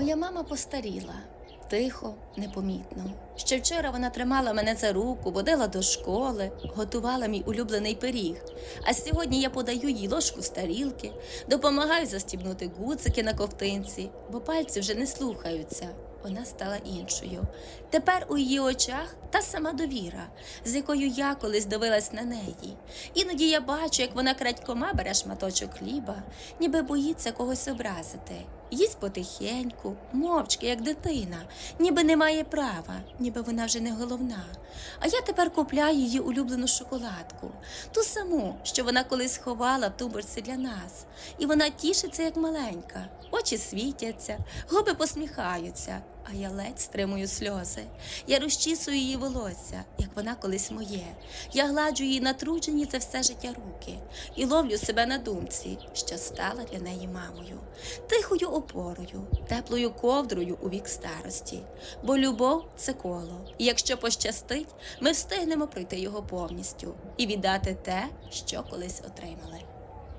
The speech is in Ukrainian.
Моя мама постаріла, тихо, непомітно. Ще вчора вона тримала мене за руку, водила до школи, готувала мій улюблений пиріг. А сьогодні я подаю їй ложку з тарілки, допомагаю застібнути гуцики на ковтинці, бо пальці вже не слухаються. Вона стала іншою. Тепер у її очах та сама довіра, з якою я колись дивилась на неї. Іноді я бачу, як вона крадькома бере шматочок хліба, ніби боїться когось образити. Їсть потихеньку, мовчки, як дитина, ніби не має права, ніби вона вже не головна. А я тепер купляю її улюблену шоколадку, ту саму, що вона колись ховала в туборці для нас. І вона тішиться, як маленька. Очі світяться, губи посміхаються, а я ледь стримую сльози. Я розчісую її волосся, як вона колись моє. Я гладжу її натруджені за все життя руки і ловлю себе на думці, що стала для неї мамою, тихою опорою, теплою ковдрою у вік старості. Бо любов це коло, і якщо пощастить, ми встигнемо пройти його повністю і віддати те, що колись отримали.